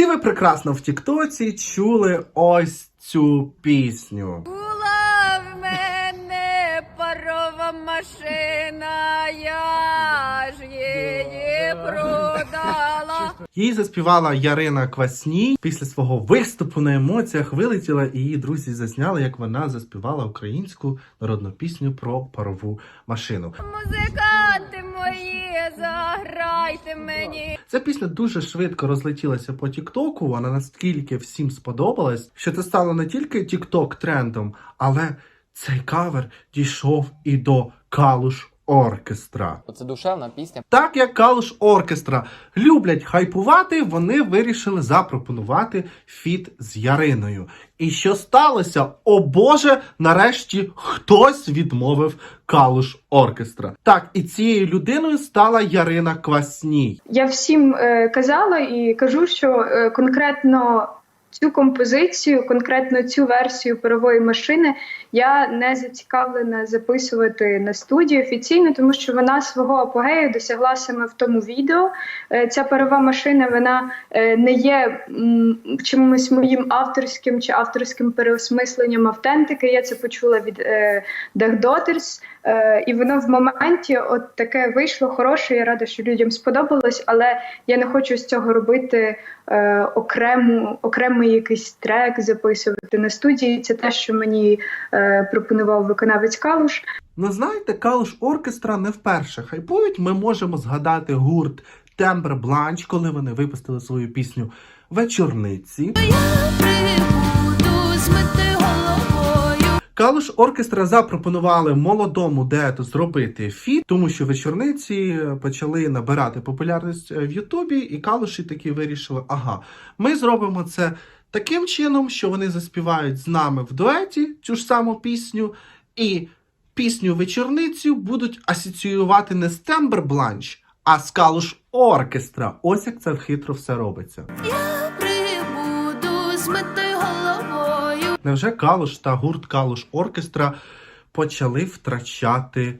Всі ви прекрасно в Тіктоці чули ось цю пісню. Була в мене парова машина, я ж її продала. Її заспівала Ярина Квасній. Після свого виступу на емоціях вилетіла, і її друзі засняли, як вона заспівала українську народну пісню про парову машину. Музиканти мої, заграйте мені. Ця пісня дуже швидко розлетілася по Тіктоку. Вона настільки всім сподобалась, що це стало не тільки Тікток трендом, але цей кавер дійшов і до Калуш Оркестра. Це душевна пісня. Так як Калуш Оркестра люблять хайпувати, вони вирішили запропонувати фіт з Яриною. І що сталося? О Боже, нарешті хтось відмовив Калуш Оркестра. Так, і цією людиною стала Ярина Квасній. Я всім е, казала і кажу, що е, конкретно цю композицію, конкретно цю версію парової машини я не зацікавлена записувати на студії офіційно, тому що вона свого апогею досягла саме в тому відео. Е, Ця парова машина вона е, не є чимось моїм авторським чи авторським переосмисленням автентики. Я це почула від е, Daughters, і воно в моменті от таке вийшло хороше. Я рада, що людям сподобалось, але я не хочу з цього робити е, окрему, окремий якийсь трек, записувати на студії. Це те, що мені е, пропонував виконавець Калуш. Ну знаєте, Калуш Оркестра не вперше хайпують. Ми можемо згадати гурт Тембр Бланч, коли вони випустили свою пісню Вечорниці. Прибуду змити головою. Калуш Оркестра запропонували молодому дуету зробити фіт, тому що вечорниці почали набирати популярність е, в Ютубі, і Калуші таки вирішили: ага, ми зробимо це таким чином, що вони заспівають з нами в дуеті цю ж саму пісню, і пісню вечорницю будуть асоціювати не з Тембр Бланч, а з Калуш Оркестра. Ось як це хитро все робиться. Прибуду змити головою. Невже Калуш та гурт Калуш Оркестра почали втрачати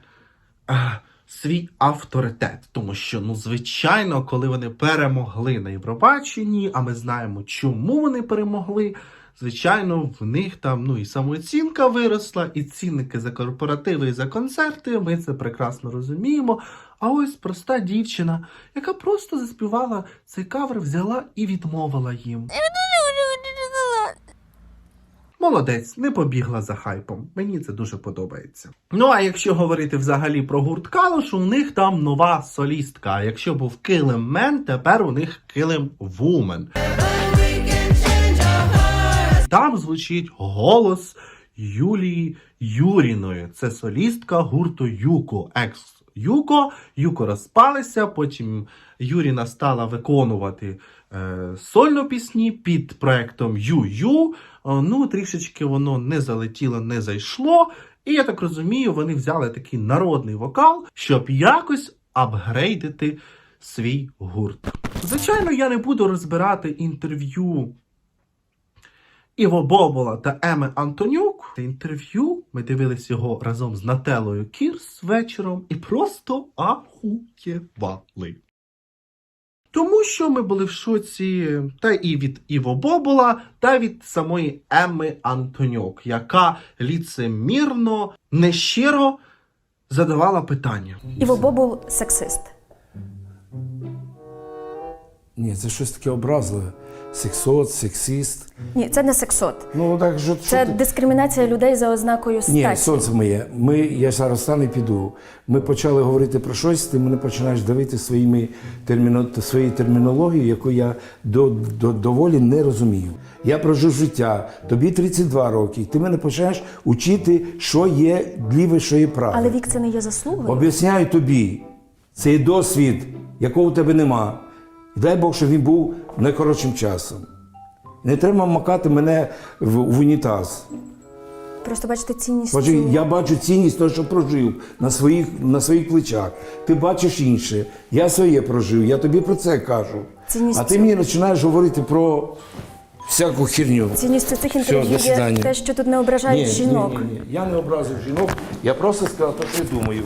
е, свій авторитет? Тому що, ну, звичайно, коли вони перемогли на Євробаченні, а ми знаємо, чому вони перемогли. Звичайно, в них там ну і самооцінка виросла, і цінники за корпоративи і за концерти. Ми це прекрасно розуміємо. А ось проста дівчина, яка просто заспівала цей кавер, взяла і відмовила їм. Молодець, не побігла за хайпом. Мені це дуже подобається. Ну а якщо говорити взагалі про гурт Калуш, у них там нова солістка. А якщо був Килим Мен, тепер у них Килим Вумен. Там звучить голос Юлії Юріної. Це солістка гурту Юко. Екс Юко. Юко розпалися. Потім Юріна стала виконувати сольно пісні під проектом Ю-Ю. Е, Ну, трішечки воно не залетіло, не зайшло. І я так розумію, вони взяли такий народний вокал, щоб якось апгрейдити свій гурт. Звичайно, я не буду розбирати інтерв'ю Іво Бобола та Еми Антонюк. Це інтерв'ю ми дивились його разом з Нателою Кірс вечором і просто ахуєвали. Тому що ми були в шоці та і від Іво Бобола, та від самої Еми Антоньок, яка ліцемірно, нещиро задавала питання. Іво Бобул сексист. Ні, це щось таке образливе. Сексот, сексіст. Ні, це не сексот. Ну так що, що Це ти... дискримінація людей за ознакою Ні, сонце моє. Ми, я зараз стану і піду. Ми почали говорити про щось, ти мене починаєш давити своїми терміно, своєю термінологією, яку я до, до, доволі не розумію. Я прожив життя, тобі 32 роки, і ти мене починаєш учити, що є ліве, що є праве. Але вік це не є заслугою. Об'ясняю тобі, це є досвід, якого у тебе нема. І дай Бог, щоб він був найкоротшим часом. Не треба макати мене в, в унітаз. Просто бачите цінність. Бачу, я бачу цінність того, що прожив на своїх, на своїх плечах. Ти бачиш інше. Я своє прожив, я тобі про це кажу. Цінність а ти мені починаєш говорити про всяку херню. Цінністю цих інтерв'ю є те, що тут не ображають жінок. Ні, ні, ні. Я не образив жінок, я просто сказав те, що я думаю.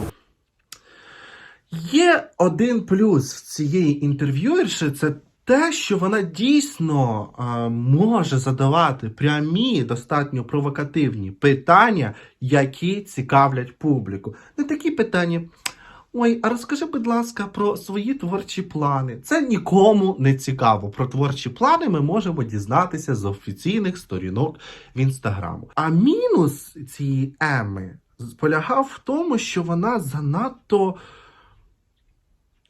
Є один плюс в цієї інтерв'юерші, це те, що вона дійсно е, може задавати прямі, достатньо провокативні питання, які цікавлять публіку. Не такі питання. Ой, а розкажи, будь ласка, про свої творчі плани. Це нікому не цікаво. Про творчі плани ми можемо дізнатися з офіційних сторінок в інстаграму. А мінус цієї Еми полягав в тому, що вона занадто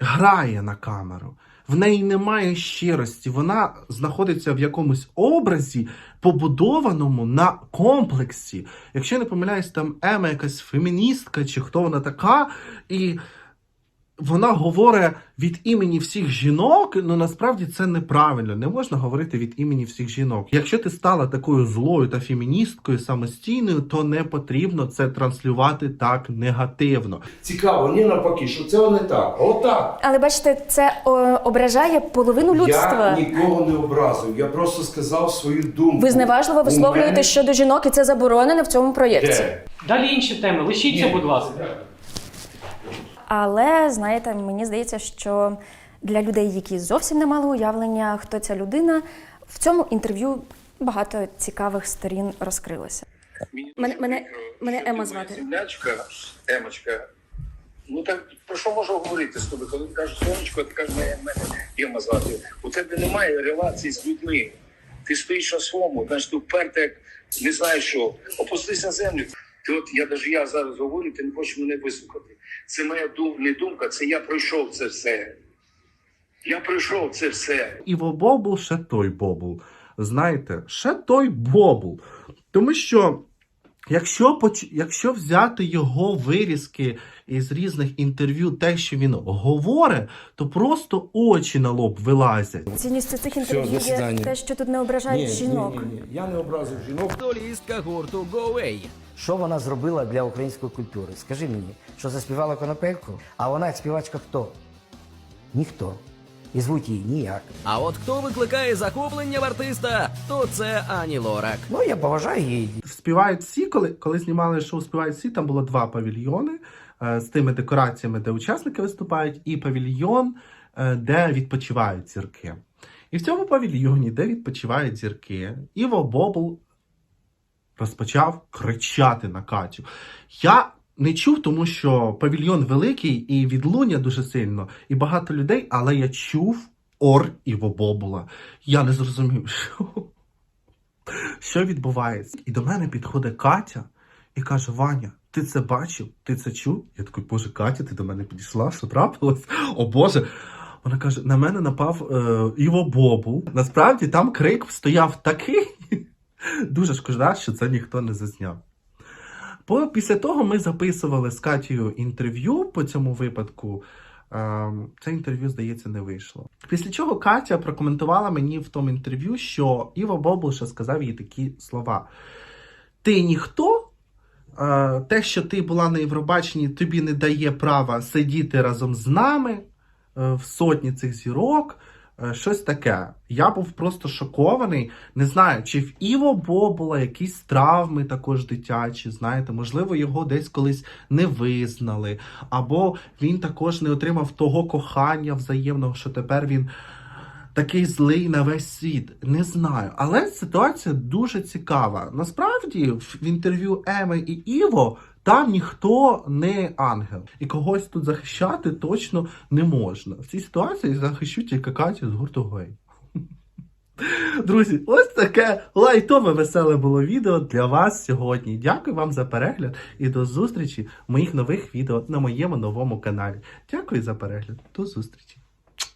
грає на камеру. В неї немає щирості, вона знаходиться в якомусь образі, побудованому на комплексі. Якщо я не помиляюсь, там Ема якась феміністка, чи хто вона така, і вона говорить від імені всіх жінок, ну насправді це неправильно. Не можна говорити від імені всіх жінок. Якщо ти стала такою злою та феміністкою самостійною, то не потрібно це транслювати так негативно. Цікаво, ні навпаки, що це не так. а Отак. Але бачите, це о, ображає половину людства. Я нікого не образив, я просто сказав свою думку. Ви зневажливо висловлюєте мене- щодо жінок, і це заборонено в цьому проєкті. Де? Далі інші теми. Лишіться, будь ласка. Але знаєте, мені здається, що для людей, які зовсім не мали уявлення, хто ця людина, в цьому інтерв'ю багато цікавих сторін розкрилося. Мене- мене- мене Ема звати. Землячка, Емочка. Ну так про що можу говорити з тобою? Коли ти кажеш сонечко, ти кажеш, мене, мене Ема звати. У тебе немає релації з людьми. Ти стоїш на своєму, знаєш, ти вперто, як не знаєш що. Опустись на землю. Ти от я навіть я зараз говорю, ти не хочеш мене вислухати. Це моя дум, не думка, це я пройшов це все. Я пройшов це все. Іво Бобул ще той Бобул. Знаєте, ще той Бобул. Тому що, якщо, поч- якщо взяти його вирізки із різних інтерв'ю, те, що він говорить, то просто очі на лоб вилазять. Цінністю цих інтерв'ю є те, що тут не ображають жінок. Ні, ні, ні. Я не образив жінок. Солістка гурту Go Away. Що вона зробила для української культури? Скажи мені, що заспівала конопельку? А вона як співачка хто? Ніхто. І звуть її ніяк. А от хто викликає захоплення в артиста, то це Ані Лорак. Ну, я поважаю її. Співають всі, коли, коли знімали шоу Співають всі, там було два павільйони е, з тими декораціями, де учасники виступають, і павільйон, е, де відпочивають зірки. І в цьому павільйоні, де відпочивають зірки, Іво Бобул розпочав кричати на Катю. Я не чув, тому що павільйон великий і відлуння дуже сильно, і багато людей, але я чув ор Іво Бобула. Я не зрозумів, що, що відбувається. І до мене підходить Катя і каже: Ваня, ти це бачив? Ти це чув? Я такий, боже, Катя, ти до мене підійшла, що трапилось? О Боже. Вона каже: на мене напав е, Іво Бобул. Насправді там крик стояв такий. Дуже шкода, що це ніхто не зазняв. Після того ми записували з Катією інтерв'ю по цьому випадку. Ем, Це інтерв'ю, здається, не вийшло. Після чого Катя прокоментувала мені в тому інтерв'ю, що Іво Бобул ще сказав їй такі слова: Ти ніхто, е, те, що ти була на Євробаченні, тобі не дає права сидіти разом з нами е, в сотні цих зірок. Е, Щось таке. Я був просто шокований. Не знаю, чи в Іво Бобула якісь травми також дитячі, знаєте, можливо, його десь колись не визнали, або він також не отримав того кохання взаємного, що тепер він такий злий на весь світ. Не знаю. Але ситуація дуже цікава. Насправді, в інтерв'ю Еми і Іво там ніхто не ангел. І когось тут захищати точно не можна. В цій ситуації захищу тільки Катю з гурту Гей. Друзі, ось таке лайтове веселе було відео для вас сьогодні. Дякую вам за перегляд і до зустрічі в моїх нових відео на моєму новому каналі. Дякую за перегляд. До зустрічі!